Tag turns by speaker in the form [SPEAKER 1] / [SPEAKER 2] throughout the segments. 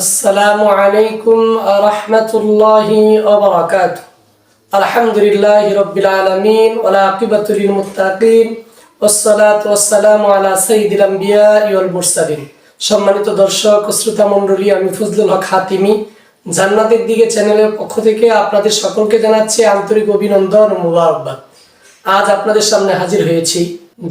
[SPEAKER 1] আসসালামু আলাইকুম রহমতুল্লাহি ওবরাকাত আলহামদুলিল্লাহ রব্বিল আলমিন ওলাকিবাতুল মুতাকিম ওসালাত ওসালাম আলা সঈদুল আম্বিয়া ইউল মুরসালিন। সম্মানিত দর্শক ও শ্রোতা মণ্ডলী, আমি ফজলুল হক হাতিমি। জান্নাতের দিকে চ্যানেলের পক্ষ থেকে আপনাদের সকলকে জানাচ্ছি আন্তরিক অভিনন্দন ও মুবারকবাদ। আজ আপনাদের সামনে হাজির হয়েছি।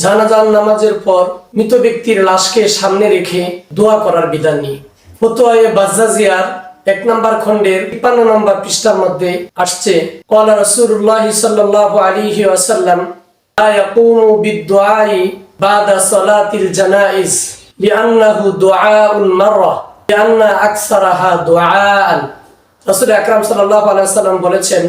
[SPEAKER 1] জানাজান নামাজের পর মৃত ব্যক্তির লাশকে সামনে রেখে দোয়া করার বিধান নিয়ে। ফতোয়ায়ে বাজ্জাজিয়ার এক নম্বর খণ্ডের তিপ্পান্ন নম্বর পৃষ্ঠার মধ্যে আসছে কলা রসুল্লাহ সাল্লাহ আলিহি ওয়াসাল্লাম لا يقوم بالدعاء بعد صلاة الجنائز لأنه دعاء مرة لأن أكثرها دعاء রসুল আকরাম সাল্লাহ আলাইসাল্লাম বলেছেন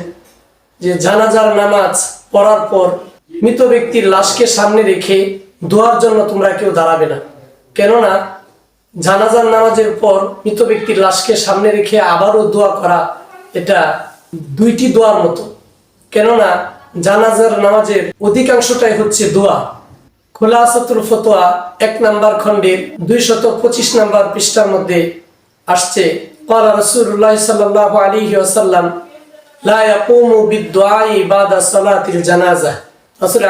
[SPEAKER 1] যে জানাজার নামাজ পড়ার পর মৃত ব্যক্তির লাশকে সামনে রেখে দোয়ার জন্য তোমরা কেউ দাঁড়াবে না কেননা জানাজার নামাজের পর মৃত ব্যক্তির লাশকে সামনে রেখে আবারও দোয়া করা এটা দুইটি দোয়ার মতো। কেননা জানাজার নামাজের অধিকাংশটাই হচ্ছে দোয়া। খোলাসাতুল ফতোয়া এক নাম্বার খণ্ডের দুইশত পঁচিশ নাম্বার পৃষ্ঠার মধ্যে আসছে কলা রসুল্লাহ সাল্লাহ আলী আসাল্লাম জানাজা।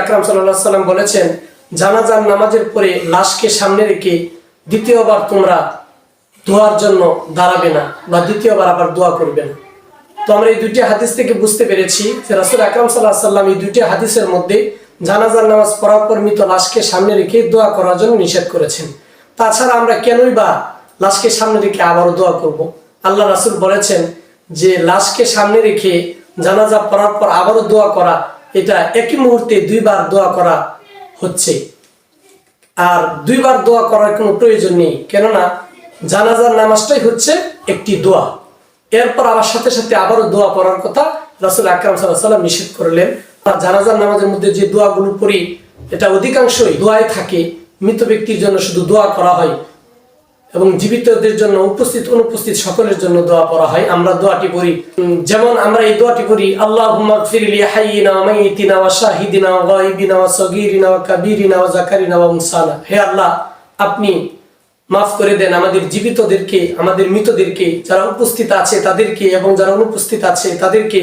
[SPEAKER 1] আকরাম সাল্লাম বলেছেন, জানাজার নামাজের পরে লাশকে সামনে রেখে দ্বিতীয়বার তোমরা দোয়ার জন্য দাঁড়াবে না বা দ্বিতীয়বার আবার দোয়া করবে না। তো আমরা এই দুইটি হাদিস থেকে বুঝতে পেরেছি যে রাসুল আকরাম সাল্লাহ সাল্লাম এই দুইটি হাদিসের মধ্যে জানাজার নামাজ পড়ার পর মৃত লাশকে সামনে রেখে দোয়া করার জন্য নিষেধ করেছেন। তাছাড়া আমরা কেনই বা লাশকে সামনে রেখে আবারও দোয়া করব? আল্লাহ রাসুল বলেছেন যে লাশকে সামনে রেখে জানাজা পড়ার পর আবারও দোয়া করা, এটা একই মুহূর্তে দুইবার দোয়া করা হচ্ছে। আর দুইবার দোয়া করার কোনো প্রয়োজন নেই। কেননা জানাজার নামাজটাই হচ্ছে একটি দোয়া। এরপর আবার সাথে সাথে আবারও দোয়া পড়ার কথা রাসুল আকরাম সাল্লাহ সাল্লাম নিষেধ করলেন। আর জানাজার নামাজের মধ্যে যে দোয়াগুলো পড়ি, এটা অধিকাংশই দোয়ায় থাকে। মৃত ব্যক্তির জন্য শুধু দোয়া করা হয়। এবং জীবিতদের জন্য উপস্থিত, অনুপস্থিত সকলের জন্য দোয়া পড়া হয়। আমরা দোয়াটি করি যেমন আমরা এই দোয়াটি করি আল্লাহ হে আল্লাহ, আপনি মাফ করে দেন আমাদের জীবিতদেরকে, আমাদের মৃতদেরকে, যারা উপস্থিত আছে তাদেরকে এবং যারা অনুপস্থিত আছে তাদেরকে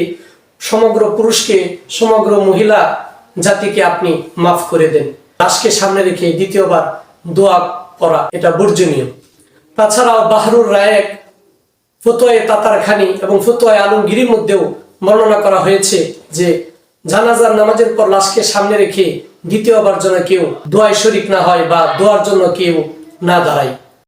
[SPEAKER 1] সমগ্র পুরুষকে, সমগ্র মহিলা জাতিকে আপনি মাফ করে দেন। লাশকে সামনে রেখে দ্বিতীয়বার দোয়া করা এটা বর্জনীয়। তাছাড়াও বাহরুর রায়েক ফতোয়ে তাতারখানি এবং ফতোয়ে আলমগিরির মধ্যেও বর্ণনা করা হয়েছে যে জানাজার নামাজের পর লাশকে সামনে রেখে দ্বিতীয়বার জন্য কেউ দোয়ায় শরিক না হয় বা দোয়ার জন্য কেউ না দাঁড়ায়।